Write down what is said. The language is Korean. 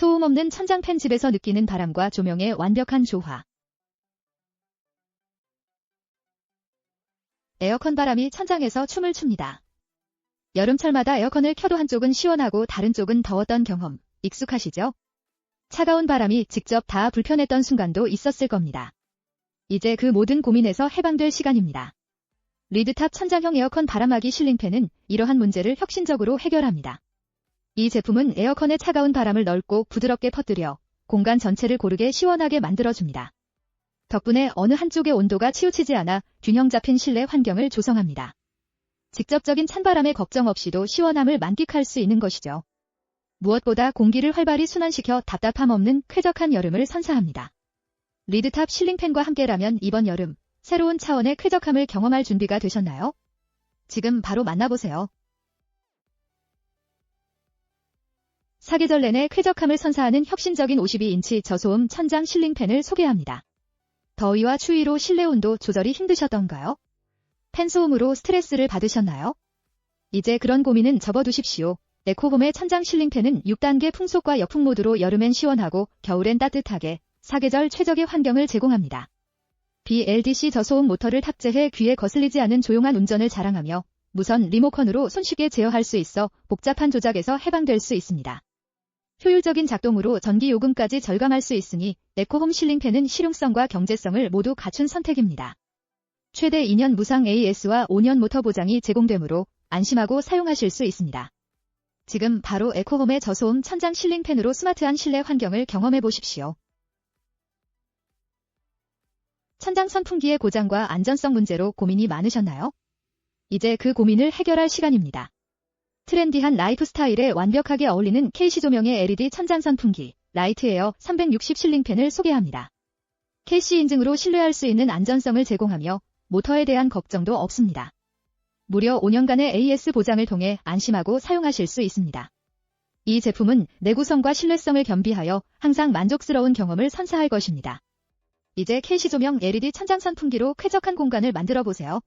소음 없는 천장 팬 집에서 느끼는 바람과 조명의 완벽한 조화. 에어컨 바람이 천장에서 춤을 춥니다. 여름철마다 에어컨을 켜도 한쪽은 시원하고 다른 쪽은 더웠던 경험 익숙하시죠? 차가운 바람이 직접 다 불편했던 순간도 있었을 겁니다. 이제 그 모든 고민에서 해방될 시간입니다. 리드탑 천장형 에어컨 바람막이 실링팬은 이러한 문제를 혁신적으로 해결합니다. 이 제품은 에어컨의 차가운 바람을 넓고 부드럽게 퍼뜨려 공간 전체를 고르게 시원하게 만들어줍니다. 덕분에 어느 한쪽의 온도가 치우치지 않아 균형 잡힌 실내 환경을 조성합니다. 직접적인 찬바람의 걱정 없이도 시원함을 만끽할 수 있는 것이죠. 무엇보다 공기를 활발히 순환시켜 답답함 없는 쾌적한 여름을 선사합니다. 리드탑 실링팬과 함께라면 이번 여름 새로운 차원의 쾌적함을 경험할 준비가 되셨나요? 지금 바로 만나보세요. 사계절 내내 쾌적함을 선사하는 혁신적인 52인치 저소음 천장 실링팬을 소개합니다. 더위와 추위로 실내 온도 조절이 힘드셨던가요? 팬 소음으로 스트레스를 받으셨나요? 이제 그런 고민은 접어두십시오. 에코봄의 천장 실링팬은 6단계 풍속과 역풍 모드로 여름엔 시원하고 겨울엔 따뜻하게 사계절 최적의 환경을 제공합니다. BLDC 저소음 모터를 탑재해 귀에 거슬리지 않은 조용한 운전을 자랑하며 무선 리모컨으로 손쉽게 제어할 수 있어 복잡한 조작에서 해방될 수 있습니다. 효율적인 작동으로 전기 요금까지 절감할 수 있으니 에코홈 실링팬은 실용성과 경제성을 모두 갖춘 선택입니다. 최대 2년 무상 AS와 5년 모터 보장이 제공되므로 안심하고 사용하실 수 있습니다. 지금 바로 에코홈의 저소음 천장 실링팬으로 스마트한 실내 환경을 경험해 보십시오. 천장 선풍기의 고장과 안전성 문제로 고민이 많으셨나요? 이제 그 고민을 해결할 시간입니다. 트렌디한 라이프 스타일에 완벽하게 어울리는 KC 조명의 LED 천장 선풍기 라이트에어 360 실링팬을 소개합니다. KC 인증으로 신뢰할 수 있는 안전성을 제공하며 모터에 대한 걱정도 없습니다. 무려 5년간의 AS 보장을 통해 안심하고 사용하실 수 있습니다. 이 제품은 내구성과 신뢰성을 겸비하여 항상 만족스러운 경험을 선사할 것입니다. 이제 KC 조명 LED 천장 선풍기로 쾌적한 공간을 만들어 보세요.